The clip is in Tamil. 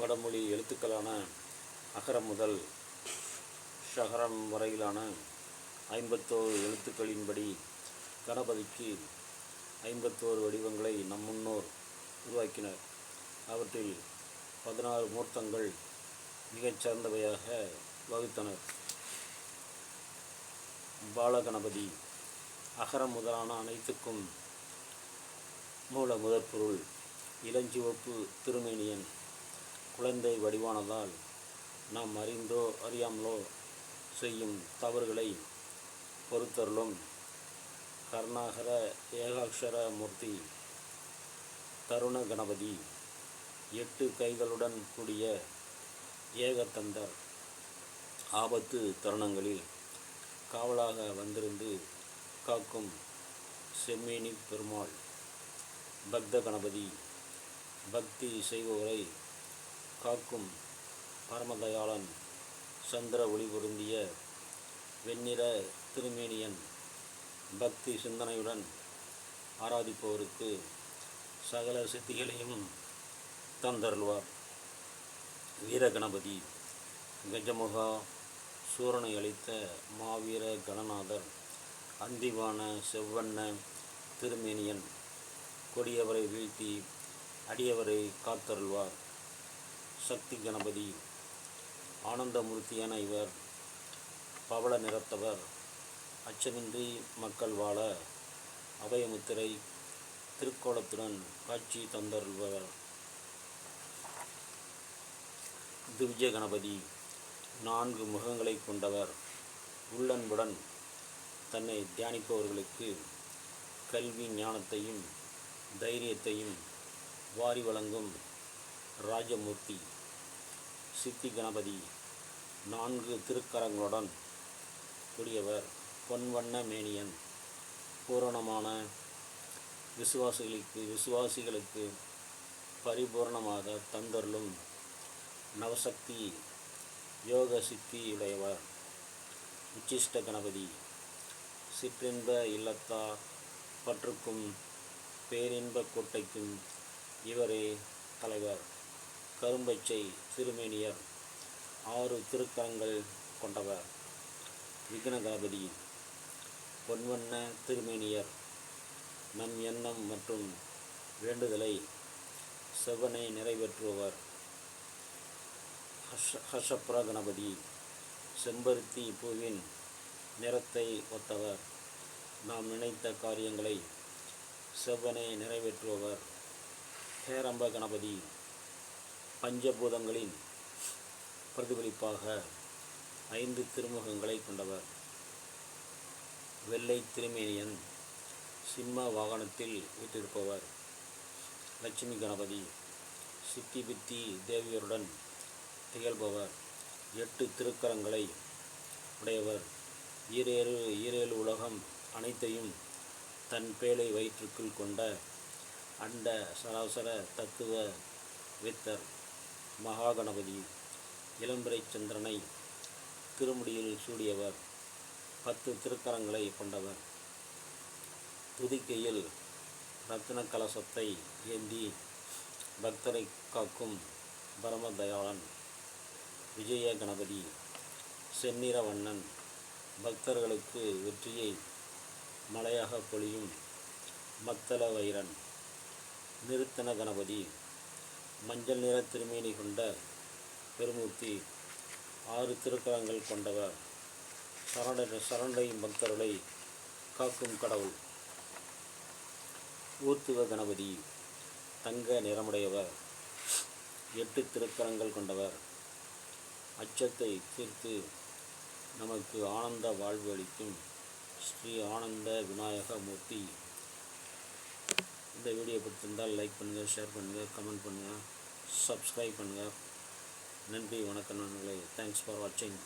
வடமொழி எழுத்துக்களான அகரம் முதல் ஷஹரம் வரையிலான ஐம்பத்தோரு எழுத்துக்களின்படி கணபதிக்கு ஐம்பத்தோரு வடிவங்களை நம் முன்னோர் உருவாக்கினர். அவற்றில் பதினாறு மூர்த்தங்கள் மிகச்சிறந்தவையாக வகுத்தனர். பாலகணபதி அகரம் முதலான அனைத்துக்கும் மூல முதற்பொருள் இளஞ்சிவப்பு திருமேனியன். குழந்தை வடிவானதால் நாம் அறிந்தோ அறியாமலோ செய்யும் தவறுகளை பொறுத்தருளும். கருணாகர ஏகாட்சர மூர்த்தி தருண கணபதி எட்டு கைகளுடன் கூடிய ஏகத்தந்தர் ஆபத்து தருணங்களில் காவலாக வந்திருந்து காக்கும் செம்மேனி பெருமாள். பக்த கணபதி பக்தி செய்பவரை காக்கும் பரமதயாளன் சந்திர ஒளி பொருந்திய வெண்ணிற திருமேனியன் பக்தி சிந்தனையுடன் ஆராதிப்பவருக்கு சகல சித்திகளையும் தந்தருள்வார். வீரகணபதி கஜமுகா சூரனை அளித்த மாவீர கணநாதர் அந்திவான செவ்வண்ண திருமேனியன் கொடியவரை வீழ்த்தி அடியவரை காத்தருள்வார். சக்தி கணபதி ஆனந்தமூர்த்தியான இவர் பவள நிறத்தவர் அச்சமின்றி மக்கள் வாழ அபயமுத்திரை திருக்கோலத்துடன் காட்சி தந்தருள்பவர். திவ்ய கணபதி நான்கு முகங்களை கொண்டவர். உள்ளன்புடன் தன்னை தியானிப்பவர்களுக்கு கல்வி ஞானத்தையும் தைரியத்தையும் வாரி வழங்கும் ராஜமூர்த்தி சித்தி கணபதி நான்கு திருக்கரங்களுடன் கூடியவர் பொன்வண்ண மேனியன். பூரணமான விசுவாசிகளுக்கு விசுவாசிகளுக்கு பரிபூர்ணமாக தந்தருளும் நவசக்தி யோக சித்தியுடையவர் உச்சிஷ்ட கணபதி சிற்றின்ப இல்லத்தார் பற்றுக்கும் பேரின்ப கோட்டைக்கும் இவரே தலைவர். கரும்பச்சை திருமேனியர் ஆறு திருக்கரங்கள் கொண்டவர். விக்னகணபதி பொன்வண்ண திருமேனியர். நம் எண்ணம் மற்றும் வேண்டுதலை செவ்வனை நிறைவேற்றுபவர். ஹர்ஷ ஹர்ஷப்ர கணபதி செம்பருத்தி பூவின் நிறத்தை ஒத்தவர். நாம் நினைத்த காரியங்களை செவ்வனை நிறைவேற்றுபவர். ஹேரம்ப கணபதி பஞ்சபூதங்களின் பிரதிபலிப்பாக ஐந்து திருமுகங்களை கொண்டவர். வெள்ளை திருமேனியன் சிம்ம வாகனத்தில் வீட்டிருப்பவர் லட்சுமி கணபதி சித்தி பித்தி தேவியருடன் திகழ்பவர். எட்டு திருக்கரங்களை உடையவர். ஈரேழு ஈரேழு உலகம் அனைத்தையும் தன் பேழை வயிற்றுக்குள் கொண்ட அண்ட சராசர தத்துவ வித்தர். மகாகணபதி இளம்பிறை சந்திரனை திருமுடியில் சூடியவர் பத்து திருக்கரங்களை கொண்டவர். துதிக்கையில் ரத்தின கலசத்தை ஏந்தி பக்தரை காக்கும் பரமதயாளன் விஜய கணபதி செந்நிறவண்ணன். பக்தர்களுக்கு வெற்றியை மலையாக பொழியும் மத்தள வைரன். நிறுத்தன கணபதி மஞ்சள் நிற திருமேனி கொண்ட பெருமூர்த்தி ஆறு திருக்கரங்கள் கொண்டவர் சரண சரணடையும் பக்தர்களை காக்கும் கடவுள். ஊர்த்துவ கணபதி தங்க நிறமுடையவர் எட்டு திருக்கரங்கள் கொண்டவர். அச்சத்தை தீர்த்து நமக்கு ஆனந்த வாழ்வு அளிக்கும் ஸ்ரீ ஆனந்த விநாயக மூர்த்தி. இந்த வீடியோ பிடிச்சிருந்தால் லைக் பண்ணுங்கள் ஷேர் பண்ணுங்கள் கமெண்ட் பண்ணுங்கள் சப்ஸ்கிரைப் பண்ணுங்கள் நன்றி வணக்கம் நண்பர்களே. தேங்க்ஸ் ஃபார் வாட்சிங்